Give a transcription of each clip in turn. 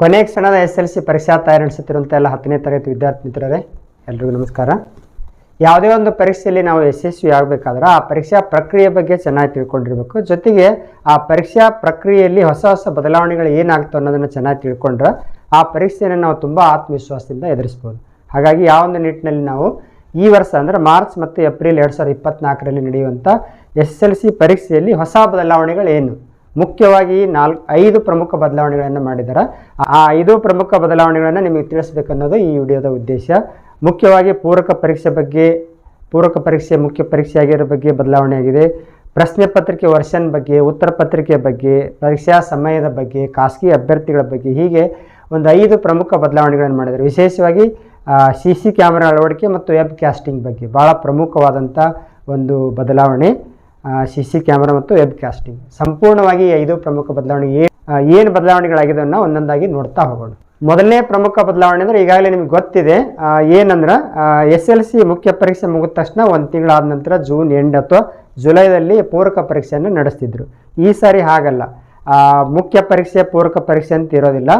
ಕೊನೆಯ ಕ್ಷಣದ S L C ಪರೀಕ್ಷಾ ತಯಾರಿ ನಡೆಸುತ್ತಿರುವಂಥ ಎಲ್ಲ ಹತ್ತನೇ ತರಗತಿ ವಿದ್ಯಾರ್ಥಿ ಮಿತ್ರರೇ, ಎಲ್ರಿಗೂ ನಮಸ್ಕಾರ. ಯಾವುದೇ ಒಂದು ಪರೀಕ್ಷೆಯಲ್ಲಿ ನಾವು ಯಶಸ್ವಿ ಆಗಬೇಕಾದ್ರೆ ಆ ಪರೀಕ್ಷಾ ಪ್ರಕ್ರಿಯೆ ಬಗ್ಗೆ ಚೆನ್ನಾಗಿ ತಿಳ್ಕೊಂಡಿರ್ಬೇಕು. ಜೊತೆಗೆ ಆ ಪರೀಕ್ಷಾ ಪ್ರಕ್ರಿಯೆಯಲ್ಲಿ ಹೊಸ ಹೊಸ ಬದಲಾವಣೆಗಳು ಏನಾಗ್ತವೆ ಅನ್ನೋದನ್ನು ಚೆನ್ನಾಗಿ ತಿಳ್ಕೊಂಡ್ರೆ ಆ ಪರೀಕ್ಷೆಯನ್ನು ನಾವು ತುಂಬ ಆತ್ಮವಿಶ್ವಾಸದಿಂದ ಎದುರಿಸ್ಬೋದು. ಹಾಗಾಗಿ ಯಾವ ಒಂದು ನಿಟ್ಟಿನಲ್ಲಿ ನಾವು ಈ ವರ್ಷ ಅಂದರೆ ಮಾರ್ಚ್ ಮತ್ತು ಏಪ್ರಿಲ್ ಎರಡು ಸಾವಿರದ ಇಪ್ಪತ್ತ್ನಾಲ್ಕರಲ್ಲಿ ನಡೆಯುವಂಥ ಎಸ್ ಎಲ್ ಸಿ ಪರೀಕ್ಷೆಯಲ್ಲಿ ಹೊಸ ಬದಲಾವಣೆಗಳು ಏನು? ಮುಖ್ಯವಾಗಿ ನಾಲ್ಕು ಐದು ಪ್ರಮುಖ ಬದಲಾವಣೆಗಳನ್ನು ಮಾಡಿದ್ದಾರೆ ಆ ಐದು ಪ್ರಮುಖ ಬದಲಾವಣೆಗಳನ್ನು ನಿಮಗೆ ತಿಳಿಸ್ಬೇಕನ್ನೋದು ಈ ವಿಡಿಯೋದ ಉದ್ದೇಶ. ಮುಖ್ಯವಾಗಿ ಪೂರಕ ಪರೀಕ್ಷೆ ಬಗ್ಗೆ, ಪೂರಕ ಪರೀಕ್ಷೆ ಮುಖ್ಯ ಪರೀಕ್ಷೆ ಆಗಿರೋ ಬಗ್ಗೆ ಬದಲಾವಣೆ ಆಗಿದೆ. ಪ್ರಶ್ನೆ ಪತ್ರಿಕೆ ವರ್ಷನ್ ಬಗ್ಗೆ, ಉತ್ತರ ಪತ್ರಿಕೆ ಬಗ್ಗೆ, ಪರೀಕ್ಷಾ ಸಮಯದ ಬಗ್ಗೆ, ಖಾಸಗಿ ಅಭ್ಯರ್ಥಿಗಳ ಬಗ್ಗೆ ಹೀಗೆ ಒಂದು ಐದು ಪ್ರಮುಖ ಬದಲಾವಣೆಗಳನ್ನು ಮಾಡಿದ್ದಾರೆ ವಿಶೇಷವಾಗಿ ಸಿ ಸಿ ಕ್ಯಾಮ್ರಾ ಅಳವಡಿಕೆ ಮತ್ತು ವೆಬ್ ಕ್ಯಾಸ್ಟಿಂಗ್ ಬಗ್ಗೆ ಭಾಳ ಪ್ರಮುಖವಾದಂಥ ಒಂದು ಬದಲಾವಣೆ. ಸಿ ಸಿ ಕ್ಯಾಮ್ರಾ ಮತ್ತು ವೆಬ್ ಕ್ಯಾಸ್ಟಿಂಗ್ ಸಂಪೂರ್ಣವಾಗಿ ಐದು ಪ್ರಮುಖ ಬದಲಾವಣೆ ಏನು ಬದಲಾವಣೆಗಳಾಗಿದೆ ಅನ್ನೋ ಒಂದೊಂದಾಗಿ ನೋಡ್ತಾ ಹೋಗೋಣ. ಮೊದಲನೇ ಪ್ರಮುಖ ಬದಲಾವಣೆ ಅಂದರೆ ಈಗಾಗಲೇ ನಿಮ್ಗೆ ಗೊತ್ತಿದೆ ಏನಂದ್ರೆ ಎಸ್ ಎಲ್ ಸಿ ಮುಖ್ಯ ಪರೀಕ್ಷೆ ಮುಗಿದ ತಕ್ಷಣ ಒಂದು ತಿಂಗಳಾದ ನಂತರ ಜೂನ್ ಎಂಡ್ ಅಥವಾ ಜುಲೈದಲ್ಲಿ ಪೂರಕ ಪರೀಕ್ಷೆಯನ್ನು ನಡೆಸ್ತಿದ್ರು. ಈ ಸಾರಿ ಹಾಗಲ್ಲ. ಮುಖ್ಯ ಪರೀಕ್ಷೆ, ಪೂರಕ ಪರೀಕ್ಷೆ ಅಂತ ಇರೋದಿಲ್ಲ.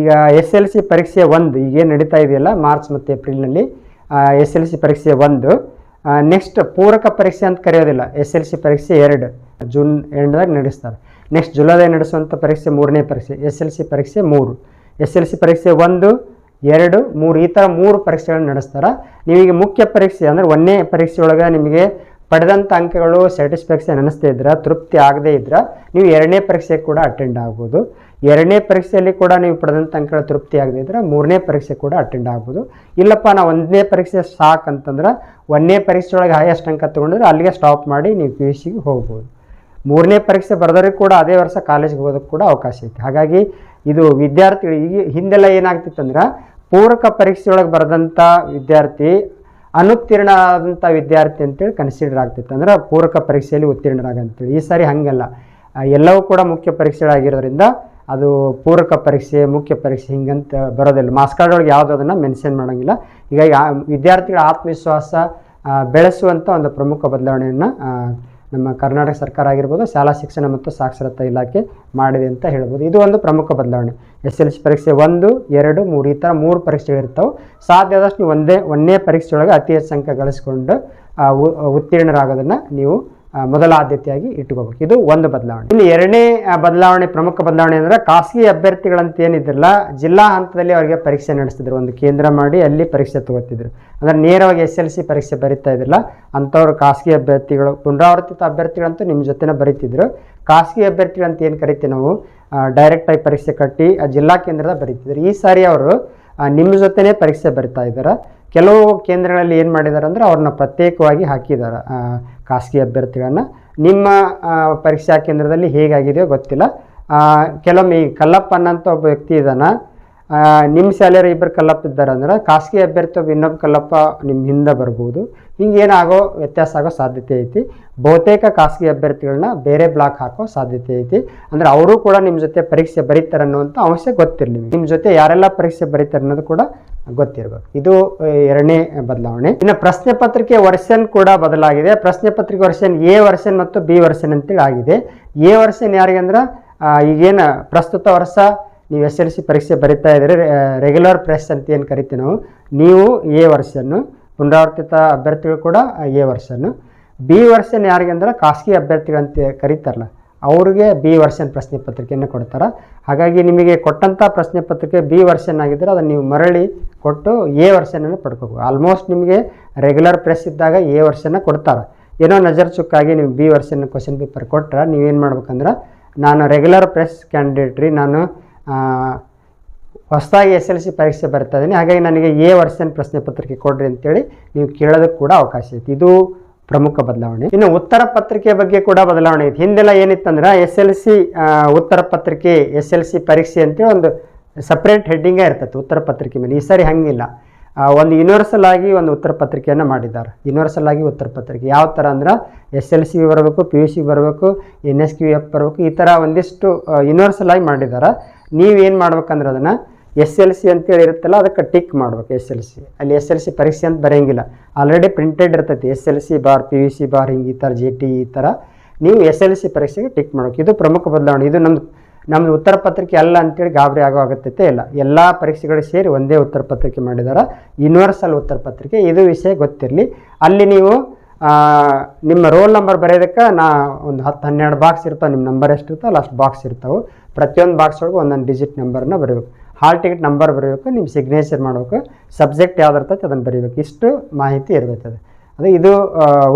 ಈಗ ಎಸ್ ಎಲ್ ಸಿ ಪರೀಕ್ಷೆ ಒಂದು ಈಗೇನು ನಡೀತಾ ಇದೆಯಲ್ಲ, ಮಾರ್ಚ್ ಮತ್ತು ಏಪ್ರಿಲ್ನಲ್ಲಿ ಎಸ್ ಎಲ್ ಸಿ ಪರೀಕ್ಷೆ ಒಂದು. ನೆಕ್ಸ್ಟ್ ಪೂರಕ ಪರೀಕ್ಷೆ ಅಂತ ಕರೆಯೋದಿಲ್ಲ. ಎಸ್ ಎಲ್ ಸಿ ಪರೀಕ್ಷೆ ಎರಡು ಜೂನ್ ಎಂಡ್ದಾಗ ನಡೆಸ್ತಾರೆ. ನೆಕ್ಸ್ಟ್ ಜುಲೈದಾಗ ನಡೆಸುವಂಥ ಪರೀಕ್ಷೆ ಮೂರನೇ ಪರೀಕ್ಷೆ ಎಸ್ ಎಲ್ ಸಿ ಪರೀಕ್ಷೆ ಮೂರು. ಎಸ್ ಎಲ್ ಸಿ ಪರೀಕ್ಷೆ ಒಂದು, ಎರಡು, ಮೂರು, ಈ ಥರ ಮೂರು ಪರೀಕ್ಷೆಗಳನ್ನು ನಡೆಸ್ತಾರೆ. ನಿಮಗೆ ಮುಖ್ಯ ಪರೀಕ್ಷೆ ಅಂದರೆ ಒಂದನೇ ಪರೀಕ್ಷೆಯೊಳಗೆ ನಿಮಗೆ ಪಡೆದಂಥ ಅಂಕಗಳು ಸ್ಯಾಟಿಸ್ಫ್ಯಾಕ್ಷನ್ ಅನ್ನಿಸ್ತಾ ಇದ್ರೆ, ತೃಪ್ತಿ ಆಗದೇ ಇದ್ರೆ, ನೀವು ಎರಡನೇ ಪರೀಕ್ಷೆಗೆ ಕೂಡ ಅಟೆಂಡ್ ಆಗ್ಬೋದು. ಎರಡನೇ ಪರೀಕ್ಷೆಯಲ್ಲಿ ಕೂಡ ನೀವು ಪಡೆದಂಥ ಅಂಕಗಳು ತೃಪ್ತಿ ಆಗದೇ ಇದ್ರೆ, ಮೂರನೇ ಪರೀಕ್ಷೆ ಕೂಡ ಅಟೆಂಡ್ ಆಗ್ಬೋದು. ಇಲ್ಲಪ್ಪ ನಾವು ಒಂದನೇ ಪರೀಕ್ಷೆ ಸಾಕು ಅಂತಂದ್ರೆ ಒಂದನೇ ಪರೀಕ್ಷೆ ಒಳಗೆ ಹೈಯೆಸ್ಟ್ ಅಂಕ ತೊಗೊಂಡಿದ್ರೆ ಅಲ್ಲಿಗೆ ಸ್ಟಾಪ್ ಮಾಡಿ ನೀವು ಪಿ ಯು ಸಿಗೆ ಹೋಗ್ಬೋದು. ಮೂರನೇ ಪರೀಕ್ಷೆ ಬರೆದವ್ರಿಗೆ ಕೂಡ ಅದೇ ವರ್ಷ ಕಾಲೇಜ್ಗೆ ಹೋಗೋದಕ್ಕೆ ಕೂಡ ಅವಕಾಶ ಐತೆ. ಹಾಗಾಗಿ ಇದು ವಿದ್ಯಾರ್ಥಿಗಳು ಈಗ ಹಿಂದೆಲ್ಲ ಏನಾಗ್ತಿತ್ತಂದ್ರೆ, ಪೂರಕ ಪರೀಕ್ಷೆಯೊಳಗೆ ಬರೆದಂಥ ವಿದ್ಯಾರ್ಥಿ ಅನುತ್ತೀರ್ಣ ಆದಂಥ ವಿದ್ಯಾರ್ಥಿ ಅಂತೇಳಿ ಕನ್ಸಿಡರ್ ಆಗ್ತಿತ್ತು ಅಂದ್ರೆ ಪೂರಕ ಪರೀಕ್ಷೆಯಲ್ಲಿ ಉತ್ತೀರ್ಣರಾಗಂತೇಳಿ. ಈ ಸಾರಿ ಹಾಗಲ್ಲ. ಎಲ್ಲವೂ ಕೂಡ ಮುಖ್ಯ ಪರೀಕ್ಷೆಗಳಾಗಿರೋದ್ರಿಂದ ಅದು ಪೂರಕ ಪರೀಕ್ಷೆ, ಮುಖ್ಯ ಪರೀಕ್ಷೆ ಹಿಂಗಂತ ಬರೋದಿಲ್ಲ. ಮಾಸ್ ಕಾರ್ಡ್ ಒಳಗೆ ಯಾವುದು ಅದನ್ನು ಮೆನ್ಷನ್ ಮಾಡೋಂಗಿಲ್ಲ. ಹೀಗಾಗಿ ವಿದ್ಯಾರ್ಥಿಗಳ ಆತ್ಮವಿಶ್ವಾಸ ಬೆಳೆಸುವಂಥ ಒಂದು ಪ್ರಮುಖ ಬದಲಾವಣೆಯನ್ನು ನಮ್ಮ ಕರ್ನಾಟಕ ಸರ್ಕಾರ ಆಗಿರ್ಬೋದು ಶಾಲಾ ಶಿಕ್ಷಣ ಮತ್ತು ಸಾಕ್ಷರತಾ ಇಲಾಖೆ ಮಾಡಿದೆ ಅಂತ ಹೇಳ್ಬೋದು. ಇದು ಒಂದು ಪ್ರಮುಖ ಬದಲಾವಣೆ. ಎಸ್ ಎಲ್ ಸಿ ಪರೀಕ್ಷೆ ಒಂದು, ಎರಡು, ಮೂರು, ಈ ಥರ ಮೂರು ಪರೀಕ್ಷೆಗಳಿರ್ತಾವೆ ಸಾಧ್ಯ ಆದಷ್ಟು ನೀವು ಒಂದೇ ಒಂದನೇ ಪರೀಕ್ಷೆಯೊಳಗೆ ಅತಿ ಹೆಚ್ಚು ಸಂಖ್ಯೆ ಗಳಿಸ್ಕೊಂಡು ಉತ್ತೀರ್ಣರಾಗೋದನ್ನು ನೀವು ಮೊದಲ ಆದ್ಯತೆಯಾಗಿ ಇಟ್ಕೋಬೇಕು ಇದು ಒಂದು ಬದಲಾವಣೆ. ಇಲ್ಲಿ ಎರಡನೇ ಬದಲಾವಣೆ, ಪ್ರಮುಖ ಬದಲಾವಣೆ ಅಂದರೆ ಖಾಸಗಿ ಅಭ್ಯರ್ಥಿಗಳಂತ ಏನಿದ್ರಲ್ಲ, ಜಿಲ್ಲಾ ಹಂತದಲ್ಲಿ ಅವರಿಗೆ ಪರೀಕ್ಷೆ ನಡೆಸ್ತಿದ್ರು. ಒಂದು ಕೇಂದ್ರ ಮಾಡಿ ಅಲ್ಲಿ ಪರೀಕ್ಷೆ ತಗೋತಿದ್ರು. ಅಂದರೆ ನೇರವಾಗಿ ಎಸ್ ಎಲ್ ಸಿ ಪರೀಕ್ಷೆ ಬರಿತಾ ಇದ್ರಲ್ಲ, ಅಂಥವ್ರು ಖಾಸಗಿ ಅಭ್ಯರ್ಥಿಗಳು, ಪುನರಾವರ್ತಿತ ಅಭ್ಯರ್ಥಿಗಳಂತೂ ನಿಮ್ಮ ಜೊತೆನೇ ಬರೀತಿದ್ರು. ಖಾಸಗಿ ಅಭ್ಯರ್ಥಿಗಳಂತ ಏನು ಕರಿತೀವಿ ನಾವು ಡೈರೆಕ್ಟಾಗಿ ಪರೀಕ್ಷೆ ಕಟ್ಟಿ ಜಿಲ್ಲಾ ಕೇಂದ್ರದ ಬರೀತಿದ್ರು. ಈ ಸಾರಿ ಅವರು ನಿಮ್ಮ ಜೊತೆನೇ ಪರೀಕ್ಷೆ ಬರಿತಾ ಇದ್ದಾರೆ ಕೆಲವು ಕೇಂದ್ರಗಳಲ್ಲಿ ಏನು ಮಾಡಿದ್ದಾರೆ ಅಂದರೆ ಅವ್ರನ್ನ ಪ್ರತ್ಯೇಕವಾಗಿ ಹಾಕಿದ್ದಾರೆ ಖಾಸಗಿ ಅಭ್ಯರ್ಥಿಗಳನ್ನು. ನಿಮ್ಮ ಪರೀಕ್ಷಾ ಕೇಂದ್ರದಲ್ಲಿ ಹೇಗಾಗಿದೆಯೋ ಗೊತ್ತಿಲ್ಲ. ಕೆಲವೊಮ್ಮೆ ಈ ಕಲ್ಲಪ್ಪ ಅನ್ನೋಂಥ ಒಬ್ಬ ವ್ಯಕ್ತಿ ಇದ್ದಾನ ನಿಮ್ಮ ಸ್ಯಾಲರಿ ಇಬ್ಬರು ಕಲ್ಲಪ್ಪ ಇದ್ದಾರೆ ಅಂದ್ರೆ ಖಾಸಗಿ ಅಭ್ಯರ್ಥಿ ಒಬ್ಬ ಇನ್ನೊಬ್ಬ ಕಲ್ಲಪ್ಪ ನಿಮ್ಮ ಹಿಂದೆ ಬರ್ಬೋದು. ಹಿಂಗೆ ಏನಾಗೋ ವ್ಯತ್ಯಾಸ ಆಗೋ ಸಾಧ್ಯತೆ ಐತಿ. ಬಹುತೇಕ ಖಾಸಗಿ ಅಭ್ಯರ್ಥಿಗಳನ್ನ ಬೇರೆ ಬ್ಲಾಕ್ ಹಾಕೋ ಸಾಧ್ಯತೆ ಐತಿ. ಅಂದರೆ ಅವರು ಕೂಡ ನಿಮ್ಮ ಜೊತೆ ಪರೀಕ್ಷೆ ಬರೀತಾರೆ ಅನ್ನುವಂಥ ಅಂಶ ಗೊತ್ತಿರಲಿ. ನಿಮ್ಮ ಜೊತೆ ಯಾರೆಲ್ಲ ಪರೀಕ್ಷೆ ಬರೀತಾರೆ ಅನ್ನೋದು ಕೂಡ ಗೊತ್ತಿರಬೇಕು. ಇದು ಎರಡನೇ ಬದಲಾವಣೆ. ಇನ್ನು ಪ್ರಶ್ನೆ ಪತ್ರಿಕೆ ವರ್ಷನ್ ಕೂಡ ಬದಲಾಗಿದೆ. ಪ್ರಶ್ನೆ ಪತ್ರಿಕೆ ವರ್ಷನ್ ಎ ವರ್ಷನ್ ಮತ್ತು ಬಿ ವರ್ಷನ್ ಅಂತೇಳಿ ಆಗಿದೆ. ಎ ವರ್ಷನ್ ಯಾರಿಗೆ ಅಂದ್ರೆ ಈಗೇನು ಪ್ರಸ್ತುತ ವರ್ಷ ನೀವು ಎಸ್ ಎಲ್ ಸಿ ಪರೀಕ್ಷೆ ಬರಿತಾ ಇದ್ದರೆ ರೆಗ್ಯುಲರ್ ಪ್ರೆಸ್ ಅಂತ ಏನು ಕರಿತೀವಿ ನಾವು? ನೀವು ಎ ವರ್ಷನ್ನು, ಪುನರಾವರ್ತಿತ ಅಭ್ಯರ್ಥಿಗಳು ಕೂಡ ಎ ವರ್ಷನ್ನು. ಬಿ ವರ್ಷನ್ ಯಾರಿಗೆ ಅಂದ್ರೆ ಖಾಸಗಿ ಅಭ್ಯರ್ಥಿಗಳಂತ ಕರೀತಾರಲ್ಲ, ಅವ್ರಿಗೆ ಬಿ ವರ್ಷನ್ ಪ್ರಶ್ನೆ ಪತ್ರಿಕೆಯನ್ನು ಕೊಡ್ತಾರೆ. ಹಾಗಾಗಿ ನಿಮಗೆ ಕೊಟ್ಟಂಥ ಪ್ರಶ್ನೆ ಪತ್ರಿಕೆ ಬಿ ವರ್ಷನ್ ಆಗಿದ್ದರೆ ಅದನ್ನು ನೀವು ಮರಳಿ ಕೊಟ್ಟು ಎ ವರ್ಷನನ್ನು ಪಡ್ಕೋಬೇಕು. ಆಲ್ಮೋಸ್ಟ್ ನಿಮಗೆ ರೆಗ್ಯುಲರ್ ಪ್ರೆಸ್ ಇದ್ದಾಗ ಎ ವರ್ಷನ ಕೊಡ್ತಾರೆ. ಏನೋ ನಜರ್ ಚುಕ್ಕಾಗಿ ನೀವು ಬಿ ವರ್ಷನ್ ಕ್ವಶನ್ ಪೇಪರ್ ಕೊಟ್ಟರೆ ನೀವೇನು ಮಾಡ್ಬೇಕಂದ್ರೆ, ನಾನು ರೆಗ್ಯುಲರ್ ಪ್ರೆಸ್ ಕ್ಯಾಂಡಿಡೇಟ್ ರೀ, ನಾನು ಹೊಸದಾಗಿ ಎಸ್ ಎಲ್ ಸಿ ಪರೀಕ್ಷೆ ಬರ್ತಾ ಇದ್ದೀನಿ ಹಾಗಾಗಿ ನನಗೆ ಎ ವರ್ಷನ್ ಪ್ರಶ್ನೆ ಪತ್ರಿಕೆ ಕೊಡ್ರಿ ಅಂತೇಳಿ ನೀವು ಕೇಳೋದಕ್ಕೆ ಕೂಡ ಅವಕಾಶ ಐತಿ. ಇದು ಪ್ರಮುಖ ಬದಲಾವಣೆ. ಇನ್ನು ಉತ್ತರ ಪತ್ರಿಕೆ ಬಗ್ಗೆ ಕೂಡ ಬದಲಾವಣೆ ಐತಿ. ಹಿಂದೆಲ್ಲ ಏನಿತ್ತಂದ್ರೆ ಎಸ್ ಎಲ್ ಸಿ ಉತ್ತರ ಪತ್ರಿಕೆ, ಎಸ್ ಎಲ್ ಸಿ ಪರೀಕ್ಷೆ ಅಂತೇಳಿ ಒಂದು ಸಪ್ರೇಟ್ ಹೆಡ್ಡಿಂಗೇ ಇರ್ತೈತೆ ಉತ್ತರ ಪತ್ರಿಕೆ ಮೇಲೆ. ಈ ಸಾರಿ ಹಂಗಿಲ್ಲ. ಒಂದು ಯೂನಿವರ್ಸಲ್ ಆಗಿ ಒಂದು ಉತ್ತರ ಪತ್ರಿಕೆಯನ್ನು ಮಾಡಿದ್ದಾರೆ. ಯೂನಿವರ್ಸಲ್ ಆಗಿ ಉತ್ತರ ಪತ್ರಿಕೆ. ಯಾವ ಥರ ಅಂದ್ರೆ ಎಸ್ ಎಲ್ ಸಿ ಬರಬೇಕು, ಪಿ ಯು ಸಿ ಬರಬೇಕು, ಎನ್ ಎಸ್ ಕ್ಯೂ ಎಫ್ ಬರಬೇಕು, ಈ ಥರ ಒಂದಿಷ್ಟು ಯೂನಿವರ್ಸಲ್ ಆಗಿ ಮಾಡಿದ್ದಾರೆ. ನೀವೇನು ಮಾಡ್ಬೇಕಂದ್ರೆ ಅದನ್ನು ಎಸ್ ಎಲ್ ಸಿ ಅಂತೇಳಿ ಇರುತ್ತಲ್ಲ, ಅದಕ್ಕೆ ಟಿಕ್ ಮಾಡ್ಬೇಕು ಎಸ್ ಎಲ್ ಸಿ. ಅಲ್ಲಿ ಎಸ್ ಎಲ್ ಸಿ ಪರೀಕ್ಷೆ ಅಂತ ಬರೆಯಂಗಿಲ್ಲ. ಆಲ್ರೆಡಿ ಪ್ರಿಂಟೆಡ್ ಇರ್ತೈತಿ, S L C bar, P U C bar ಹಿಂಗೆ ಈ ಥರ ಜಿ ಟಿ ಈ ಥರ ನೀವು ಎಸ್ ಎಲ್ ಸಿ ಪರೀಕ್ಷೆಗೆ ಟಿಕ್ ಮಾಡ್ಬೇಕು. ಇದು ಪ್ರಮುಖ ಬದಲಾವಣೆ. ಇದು ನಮ್ದು ನಮ್ಮದು ಉತ್ತರ ಪತ್ರಿಕೆ ಅಲ್ಲ ಅಂತೇಳಿ ಗಾಬರಿ ಆಗೋ ಇಲ್ಲ. ಎಲ್ಲ ಪರೀಕ್ಷೆಗಳು ಸೇರಿ ಒಂದೇ ಉತ್ತರ ಪತ್ರಿಕೆ ಮಾಡಿದಾರೆ. ಯೂನಿವರ್ಸಲ್ ಉತ್ತರ ಪತ್ರಿಕೆ, ಇದು ವಿಷಯ ಗೊತ್ತಿರಲಿ. ಅಲ್ಲಿ ನೀವು ನಿಮ್ಮ ರೋಲ್ ನಂಬರ್ ಬರೆಯೋದಕ್ಕೆ ನಾ ಒಂದು ಹತ್ತು ಹನ್ನೆರಡು ಬಾಕ್ಸ್ ಇರ್ತಾವೆ, ನಿಮ್ಮ ನಂಬರ್ ಎಷ್ಟು ಲಾಸ್ಟ್ ಬಾಕ್ಸ್ ಇರ್ತಾವೆ. ಪ್ರತಿಯೊಂದು ಬಾಕ್ಸ್ ಒಳಗೆ ಒಂದೊಂದು ಡಿಜಿಟ್ ನಂಬರ್ನ ಬರೀಬೇಕು. ಹಾಲ್ ಟಿಕೆಟ್ ನಂಬರ್ ಬರೀಬೇಕು ನಿಮ್ಮ ಸಿಗ್ನೇಚರ್ ಮಾಡಬೇಕು ಸಬ್ಜೆಕ್ಟ್ ಯಾವ್ದು ಇರ್ತೈತೆ ಅದನ್ನು ಬರೀಬೇಕು. ಇಷ್ಟು ಮಾಹಿತಿ ಇರ್ತೈತೆ ಅದು. ಇದು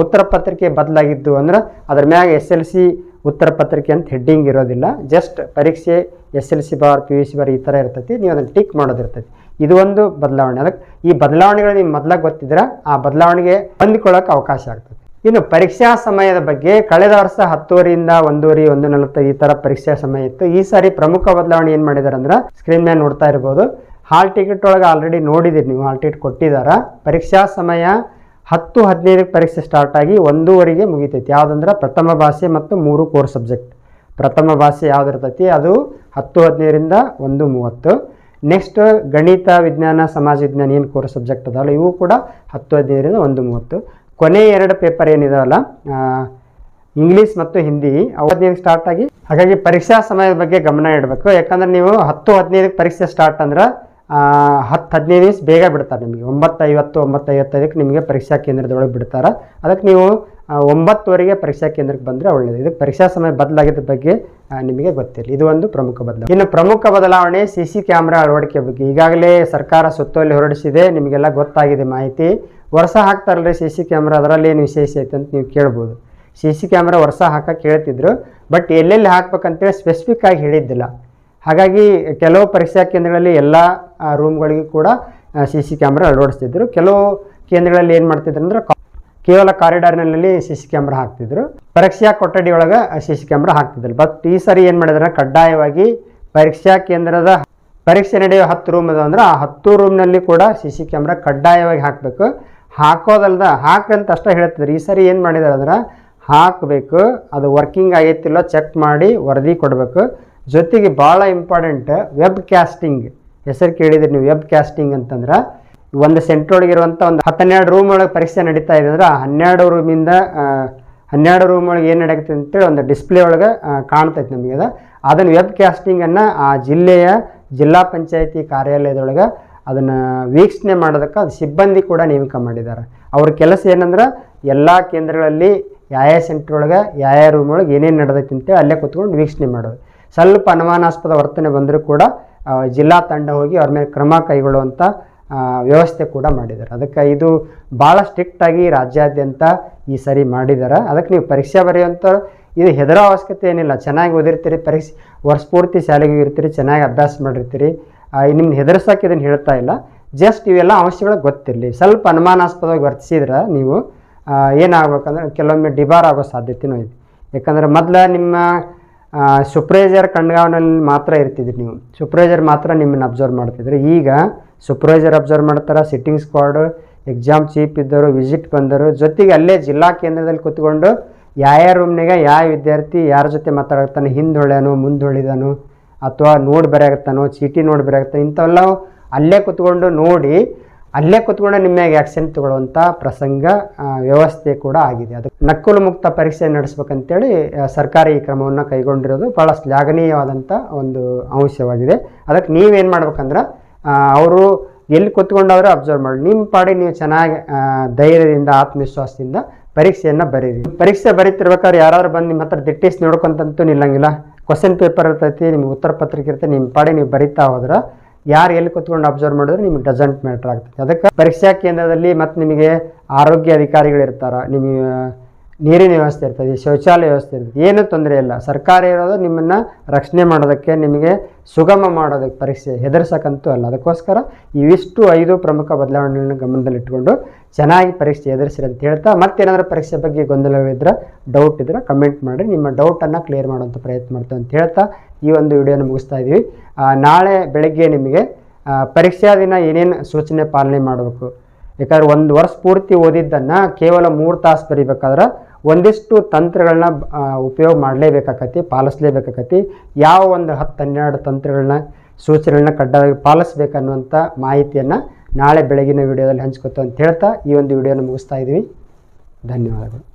ಉತ್ತರ ಪತ್ರಿಕೆ ಬದಲಾಗಿದ್ದು ಅಂದ್ರೆ ಅದ್ರ ಮ್ಯಾಗ ಎಸ್ ಎಲ್ ಸಿ ಉತ್ತರ ಪತ್ರಿಕೆ ಅಂತ ಹೆಡ್ಡಿಂಗ್ ಇರೋದಿಲ್ಲ. ಜಸ್ಟ್ ಪರೀಕ್ಷೆ S L C bar P U C bar ಈ ಥರ ಇರ್ತೈತಿ. ನೀವು ಅದನ್ನು ಟಿಕ್ ಮಾಡೋದಿರ್ತೈತಿ ಇದು ಒಂದು ಬದಲಾವಣೆ. ಅದಕ್ಕೆ ಈ ಬದಲಾವಣೆಗಳು ನಿಮ್ಗೆ ಮೊದಲಾಗ ಗೊತ್ತಿದ್ರೆ ಆ ಬದಲಾವಣೆಗೆ ಹೊಂದಿಕೊಳ್ಳೋಕೆ ಅವಕಾಶ ಆಗ್ತದೆ ಇನ್ನು ಪರೀಕ್ಷಾ ಸಮಯದ ಬಗ್ಗೆ ಕಳೆದ ವರ್ಷ ಹತ್ತುವರಿಯಿಂದ ಒಂದೂವರೆ, ಒಂದು ನಲವತ್ತೈದು ಈ ಥರ ಪರೀಕ್ಷಾ ಸಮಯ ಇತ್ತು. ಈ ಸಾರಿ ಪ್ರಮುಖ ಬದಲಾವಣೆ ಏನು ಮಾಡಿದ್ದಾರೆ ಅಂದ್ರೆ ಸ್ಕ್ರೀನ್ ಮೇಲೆ ನೋಡ್ತಾ ಇರ್ಬೋದು. ಹಾಲ್ ಟಿಕೆಟ್ ಒಳಗೆ ಆಲ್ರೆಡಿ ನೋಡಿದಿರಿ ನೀವು ಹಾಲ್ ಟಿಕೆಟ್ ಕೊಟ್ಟಿದಾರ. ಪರೀಕ್ಷಾ ಸಮಯ ಹತ್ತು, ಹದಿನೈದಕ್ಕೆ ಪರೀಕ್ಷೆ ಸ್ಟಾರ್ಟ್ ಆಗಿ ಒಂದೂವರೆಗೆ ಮುಗಿತೈತಿ. ಯಾವುದಂದ್ರೆ ಪ್ರಥಮ ಭಾಷೆ ಮತ್ತು ಮೂರು ಕೋರ್ ಸಬ್ಜೆಕ್ಟ್ ಪ್ರಥಮ ಭಾಷೆ ಯಾವ್ದು ಇರ್ತೈತಿ ಅದು ಹತ್ತು, ಹದಿನೈದರಿಂದ ಒಂದು, ಮೂವತ್ತು. ನೆಕ್ಸ್ಟ್ ಗಣಿತ, ವಿಜ್ಞಾನ, ಸಮಾಜ ವಿಜ್ಞಾನ ಏನು ಕೋರ್ ಸಬ್ಜೆಕ್ಟ್ ಅದಲ್ಲ ಇವು ಕೂಡ ಹತ್ತು, ಹದಿನೈದರಿಂದ ಒಂದು, ಮೂವತ್ತು. ಕೊನೆ ಎರಡು ಪೇಪರ್ ಏನಿದಾವಲ್ಲ ಇಂಗ್ಲೀಷ್ ಮತ್ತು ಹಿಂದಿ ಅವತ್ತಿನ ಸ್ಟಾರ್ಟ್ ಆಗಿ ಹಾಗಾಗಿ ಪರೀಕ್ಷಾ ಸಮಯದ ಬಗ್ಗೆ ಗಮನ ಇಡಬೇಕು. ಯಾಕಂದ್ರೆ ನೀವು ಹತ್ತು ಹದಿನೈದಕ್ಕೆ ಪರೀಕ್ಷೆ ಸ್ಟಾರ್ಟ್ ಅಂದ್ರೆ ಹತ್ತು ಹದಿನೈದು ನಿಮಿಷ ಬೇಗ ಬಿಡ್ತಾರೆ ನಿಮಗೆ. ಒಂಬತ್ತು ಐವತ್ತು ಒಂಬತ್ತು ನಿಮಗೆ ಪರೀಕ್ಷಾ ಕೇಂದ್ರದೊಳಗೆ ಬಿಡ್ತಾರೆ. ಅದಕ್ಕೆ ನೀವು ಒಂಬತ್ತುವರೆಗೆ ಪರೀಕ್ಷಾ ಕೇಂದ್ರಕ್ಕೆ ಬಂದರೆ ಒಳ್ಳೆಯದು ಇದಕ್ಕೆ ಪರೀಕ್ಷಾ ಸಮಯ ಬದಲಾಗಿದ್ದ ಬಗ್ಗೆ ನಿಮಗೆ ಗೊತ್ತಿರಲಿ ಇದು ಒಂದು ಪ್ರಮುಖ ಬದಲಾವಣೆ. ಇನ್ನು ಪ್ರಮುಖ ಬದಲಾವಣೆ ಸಿ ಸಿ ಕ್ಯಾಮ್ರಾ ಅಳವಡಿಕೆ ಬಗ್ಗೆ. ಈಗಾಗಲೇ ಸರ್ಕಾರ ಸುತ್ತುವಲ್ಲಿ ಹೊರಡಿಸಿದೆ. ನಿಮಗೆಲ್ಲ ಗೊತ್ತಾಗಿದೆ ಮಾಹಿತಿ. ವರ್ಷ ಹಾಕ್ತಾರಲ್ರಿ ಸಿ ಸಿ ಕ್ಯಾಮ್ರಾ, ಅದರಲ್ಲಿ ಏನು ವಿಶೇಷ ಐತೆ ಅಂತ ನೀವು ಕೇಳ್ಬೋದು. ಸಿ ಸಿ ಕ್ಯಾಮ್ರಾ ವರ್ಷ ಹಾಕಕ್ಕೆ ಹೇಳ್ತಿದ್ರು, ಬಟ್ ಎಲ್ಲೆಲ್ಲಿ ಹಾಕ್ಬೇಕಂತೇಳಿ ಸ್ಪೆಸಿಫಿಕ್ ಆಗಿ ಹೇಳಿದ್ದಿಲ್ಲ. ಹಾಗಾಗಿ ಕೆಲವು ಪರೀಕ್ಷಾ ಕೇಂದ್ರಗಳಲ್ಲಿ ಎಲ್ಲ ರೂಮ್ಗಳಿಗೂ ಕೂಡ ಸಿ ಸಿ ಕ್ಯಾಮ್ರಾ ಅಳವಡಿಸ್ತಿದ್ರು. ಕೆಲವು ಕೇಂದ್ರಗಳಲ್ಲಿ ಏನು ಮಾಡ್ತಿದ್ರು ಅಂದ್ರೆ ಕೇವಲ ಕಾರಿಡಾರ್ನಲ್ಲಿ ಸಿ ಸಿ ಕ್ಯಾಮ್ರಾ ಹಾಕ್ತಿದ್ರು. ಪರೀಕ್ಷಾ ಕೊಠಡಿ ಒಳಗೆ ಸಿ ಸಿ ಕ್ಯಾಮ್ರಾ ಹಾಕ್ತಿದ್ರು. ಬಟ್ ಈ ಸರಿ ಏನು ಮಾಡಿದ್ರೆ ಕಡ್ಡಾಯವಾಗಿ ಪರೀಕ್ಷಾ ಕೇಂದ್ರದ ಪರೀಕ್ಷೆ ನಡೆಯುವ ಹತ್ತು ರೂಮ್ ಅದಾವ ಅಂದ್ರೆ ಆ ಹತ್ತು ರೂಮ್ನಲ್ಲಿ ಕೂಡ ಸಿ ಸಿ ಕ್ಯಾಮ್ರಾ ಕಡ್ಡಾಯವಾಗಿ ಹಾಕಬೇಕು. ಹಾಕೋದಲ್ದ ಹಾಕಂತ ಅಷ್ಟೇ ಹೇಳ್ತಿದ್ರು ಈ ಸರಿ ಏನು ಮಾಡಿದಾರೆ ಅಂದ್ರೆ, ಹಾಕಬೇಕು, ಅದು ವರ್ಕಿಂಗ್ ಆಗೈತಿಲ್ಲ ಚೆಕ್ ಮಾಡಿ ವರದಿ ಕೊಡಬೇಕು. ಜೊತೆಗೆ ಭಾಳ ಇಂಪಾರ್ಟೆಂಟ್ ವೆಬ್ ಕ್ಯಾಸ್ಟಿಂಗ್ ಹೆಸರು ಕೇಳಿದ್ರಿ ನೀವು ವೆಬ್ ಕ್ಯಾಸ್ಟಿಂಗ್ ಅಂತಂದ್ರೆ, ಒಂದು ಸೆಂಟ್ರ್ ಒಳಗಿರುವಂಥ ಒಂದು ಹತ್ತೆರಡು ರೂಮ್ ಒಳಗೆ ಪರೀಕ್ಷೆ ನಡೀತಾ ಇದೆ ಅಂದ್ರೆ, ಆ ಹನ್ನೆರಡು ರೂಮಿಂದ ಹನ್ನೆರಡು ರೂಮ್ ಒಳಗೆ ಏನು ನಡೆಯುತ್ತೆ ಅಂತೇಳಿ ಒಂದು ಡಿಸ್ಪ್ಲೇ ಒಳಗೆ ಕಾಣ್ತೈತೆ ನಮಗೆ ಅದು. ಅದನ್ನು ವೆಬ್ ಕ್ಯಾಸ್ಟಿಂಗನ್ನು ಆ ಜಿಲ್ಲೆಯ ಜಿಲ್ಲಾ ಪಂಚಾಯಿತಿ ಕಾರ್ಯಾಲಯದೊಳಗೆ ಅದನ್ನು ವೀಕ್ಷಣೆ ಮಾಡೋದಕ್ಕೆ ಅದು ಸಿಬ್ಬಂದಿ ಕೂಡ ನೇಮಕ ಮಾಡಿದ್ದಾರೆ. ಅವ್ರ ಕೆಲಸ ಏನಂದ್ರೆ ಎಲ್ಲ ಕೇಂದ್ರಗಳಲ್ಲಿ ಯಾವ ಸೆಂಟ್ರ್ ಒಳಗೆ ಯಾವ ರೂಮ್ ಒಳಗೆ ಏನೇನು ನಡೆದೈತೆ ಅಂತೇಳಿ ಅಲ್ಲೇ ಕೂತ್ಕೊಂಡು ವೀಕ್ಷಣೆ ಮಾಡೋದು. ಸ್ವಲ್ಪ ಅನುಮಾನಾಸ್ಪದ ವರ್ತನೆ ಬಂದರೂ ಕೂಡ ಜಿಲ್ಲಾ ತಂಡ ಹೋಗಿ ಅವ್ರ ಮೇಲೆ ಕ್ರಮ ಕೈಗೊಳ್ಳುವಂಥ ವ್ಯವಸ್ಥೆ ಕೂಡ ಮಾಡಿದ್ದಾರೆ. ಅದಕ್ಕೆ ಇದು ಭಾಳ ಸ್ಟ್ರಿಕ್ಟಾಗಿ ರಾಜ್ಯಾದ್ಯಂತ ಈ ಸರಿ ಮಾಡಿದ್ದಾರೆ. ಅದಕ್ಕೆ ನೀವು ಪರೀಕ್ಷೆ ಬರೆಯುವಂಥ ಇದು ಹೆದರೋ ಅವಶ್ಯಕತೆ ಏನಿಲ್ಲ. ಚೆನ್ನಾಗಿ ಓದಿರ್ತೀರಿ, ಪರೀಕ್ಷೆ, ವರ್ಷ ಪೂರ್ತಿ ಶಾಲೆಗೆ ಇರ್ತೀರಿ, ಚೆನ್ನಾಗಿ ಅಭ್ಯಾಸ ಮಾಡಿರ್ತೀರಿ. ನಿಮ್ಗೆ ಹೆದರ್ಸೋಕೆ ಇದನ್ನು ಹೇಳ್ತಾ ಇಲ್ಲ. ಜಸ್ಟ್ ಇವೆಲ್ಲ ಅಂಶಗಳು ಗೊತ್ತಿರಲಿ. ಸ್ವಲ್ಪ ಅನುಮಾನಾಸ್ಪದವಾಗಿ ವರ್ತಿಸಿದ್ರೆ ನೀವು ಏನಾಗಬೇಕಂದ್ರೆ ಕೆಲವೊಮ್ಮೆ ಡಿಬಾರ್ ಆಗೋ ಸಾಧ್ಯತೆನೂ ಇದೆ. ಯಾಕಂದ್ರೆ ಮೊದಲು ನಿಮ್ಮ ಸುಪ್ರೈಸರ್ ಕಣ್ಗಾವನಲ್ಲಿ ಮಾತ್ರ ಇರ್ತಿದ್ರಿ ನೀವು. ಸುಪ್ರೈಸರ್ ಮಾತ್ರ ನಿಮ್ಮನ್ನು ಅಬ್ಸರ್ವ್ ಮಾಡ್ತಿದ್ರು. ಈಗ ಸುಪ್ರೈಸರ್ ಅಬ್ಸರ್ವ್ ಮಾಡ್ತಾರೆ? ಸಿಟ್ಟಿಂಗ್ ಸ್ಕ್ವಾಡ್ ಎಕ್ಸಾಮ್ ಚೀಪ್ ಇದ್ದವರು ವಿಸಿಟ್ ಬಂದರು. ಜೊತೆಗೆ ಅಲ್ಲೇ ಜಿಲ್ಲಾ ಕೇಂದ್ರದಲ್ಲಿ ಕೂತ್ಕೊಂಡು ಯಾವ ರೂಮ್ನಾಗ ಯಾವ ವಿದ್ಯಾರ್ಥಿ, ಯಾರ ಜೊತೆ ಮಾತಾಡ್ತಾನೆ ಹಿಂದೆ ಹೊಳ್ಯಾನು ಮುಂದೆ ಹೊಳಿದಾನು ಅಥವಾ ಬೇರೆ ಬರೆಯಾಗತ್ತಾನೋ ಚೀಟಿ ನೋಡ್ ಬೇರೆ ಆಗುತ್ತೆ ಇಂಥವೆಲ್ಲ ಅಲ್ಲೇ ಕುತ್ಕೊಂಡು ನೋಡಿ, ಅಲ್ಲೇ ಕೂತ್ಕೊಂಡು ನಿಮ್ಮಾಗ ಆ್ಯಕ್ಷನ್ ತಗೊಳ್ಳುವಂಥ ಪ್ರಸಂಗ ವ್ಯವಸ್ಥೆ ಕೂಡ ಆಗಿದೆ. ಅದು ನಕ್ಕಲು ಮುಕ್ತ ಪರೀಕ್ಷೆ ನಡೆಸ್ಬೇಕಂತೇಳಿ ಸರ್ಕಾರಿ ಸರ್ಕಾರ ಈ ಕ್ರಮವನ್ನು ಕೈಗೊಂಡಿರೋದು ಭಾಳ ಶ್ಲಾಘನೀಯವಾದಂಥ ಒಂದು ಅಂಶವಾಗಿದೆ. ಅದಕ್ಕೆ ನೀವೇನು ಮಾಡ್ಬೇಕಂದ್ರೆ ಅವರು ಎಲ್ಲಿ ಕುತ್ಕೊಂಡಾದರೂ ಅಬ್ಸರ್ವ್ ಮಾಡಿ, ನಿಮ್ಮ ಪಾಡಿ ನೀವು ಚೆನ್ನಾಗಿ ಧೈರ್ಯದಿಂದ, ಆತ್ಮವಿಶ್ವಾಸದಿಂದ ಪರೀಕ್ಷೆಯನ್ನು ಬರೀರಿ. ಪರೀಕ್ಷೆ ಬರೀತಿರ್ಬೇಕಾದ್ರೆ ಯಾರಾದ್ರೂ ಬಂದು ನಿಮ್ಮ ಹತ್ರ ದಿಟ್ಟಿಸಿ ನೋಡ್ಕೊಂತಂತೂ ನಿಲ್ಲಂಗಿಲ್ಲ. ಕ್ವಶನ್ ಪೇಪರ್ ಇರ್ತೈತಿ, ನಿಮ್ಗೆ ಉತ್ತರ ಪತ್ರಿಕೆ ಇರ್ತೈತಿ ನಿಮ್ಮ ಪಾಡಿ ನೀವು ಬರಿತಾ ಹೋದ್ರೆ ಯಾರು ಎಲ್ಲಿ ಕೂತ್ಕೊಂಡು ಅಬ್ಸರ್ವ್ ಮಾಡಿದ್ರೆ ನಿಮ್ಗೆ ಡಜೆಂಟ್ ಮ್ಯಾಟ್ರ್ ಆಗ್ತದೆ ಅದಕ್ಕೆ ಪರೀಕ್ಷಾ ಕೇಂದ್ರದಲ್ಲಿ ಮತ್ತು ನಿಮಗೆ ಆರೋಗ್ಯ ಅಧಿಕಾರಿಗಳು ಇರ್ತಾರೆ, ನಿಮಗೆ ನೀರಿನ ವ್ಯವಸ್ಥೆ ಇರ್ತದೆ ಶೌಚಾಲಯ ವ್ಯವಸ್ಥೆ ಇರ್ತದೆ ಏನೂ ತೊಂದರೆ ಇಲ್ಲ. ಸರ್ಕಾರ ಇರೋದು ನಿಮ್ಮನ್ನು ರಕ್ಷಣೆ ಮಾಡೋದಕ್ಕೆ ನಿಮಗೆ ಸುಗಮ ಮಾಡೋದಕ್ಕೆ ಪರೀಕ್ಷೆ ಹೆದರ್ಸಕ್ಕಂತೂ ಅಲ್ಲ. ಅದಕ್ಕೋಸ್ಕರ ಇವಿಷ್ಟು ಐದು ಪ್ರಮುಖ ಬದಲಾವಣೆಗಳನ್ನು ಗಮನದಲ್ಲಿಟ್ಟುಕೊಂಡು ಚೆನ್ನಾಗಿ ಪರೀಕ್ಷೆ ಎದುರಿಸಿರಿ ಅಂತ ಹೇಳ್ತಾ, ಮತ್ತೇನಾದರೂ ಪರೀಕ್ಷೆ ಬಗ್ಗೆ ಗೊಂದಲವಿದ್ರೆ ಡೌಟ್ ಇದ್ರೆ ಕಮೆಂಟ್ ಮಾಡಿ ನಿಮ್ಮ ಡೌಟನ್ನು ಕ್ಲಿಯರ್ ಮಾಡುವಂಥ ಪ್ರಯತ್ನ ಮಾಡ್ತೇವೆ ಅಂತ ಹೇಳ್ತಾ ಈ ಒಂದು ವಿಡಿಯೋನ ಮುಗಿಸ್ತಾ ಇದ್ದೀವಿ. ನಾಳೆ ಬೆಳಗ್ಗೆ ನಿಮಗೆ ಪರೀಕ್ಷಾ ದಿನ ಏನೇನು ಸೂಚನೆ ಪಾಲನೆ ಮಾಡಬೇಕು. ಯಾಕಂದ್ರೆ ಒಂದು ವರ್ಷ ಪೂರ್ತಿ ಓದಿದ್ದನ್ನು ಕೇವಲ ಮೂರು ತಾಸು ಬರಿಬೇಕಾದ್ರೆ ಒಂದಿಷ್ಟು ತಂತ್ರಗಳನ್ನ ಉಪಯೋಗ ಮಾಡಲೇಬೇಕಾಕತಿ, ಪಾಲಿಸ್ಲೇಬೇಕಾಕತಿ. ಯಾವ ಒಂದು ಹತ್ತು ಹನ್ನೆರಡು ತಂತ್ರಗಳನ್ನ, ಸೂಚನೆಗಳನ್ನ ಕಡ್ಡಾಯವಾಗಿ ಪಾಲಿಸ್ಬೇಕನ್ನುವಂಥ ಮಾಹಿತಿಯನ್ನು ನಾಳೆ ಬೆಳಗಿನ ವಿಡಿಯೋದಲ್ಲಿ ಹಂಚ್ಕೊತ ಅಂತ ಹೇಳ್ತಾ ಈ ಒಂದು ವಿಡಿಯೋನ ಮುಗಿಸ್ತಾ ಇದ್ದೀವಿ. ಧನ್ಯವಾದಗಳು.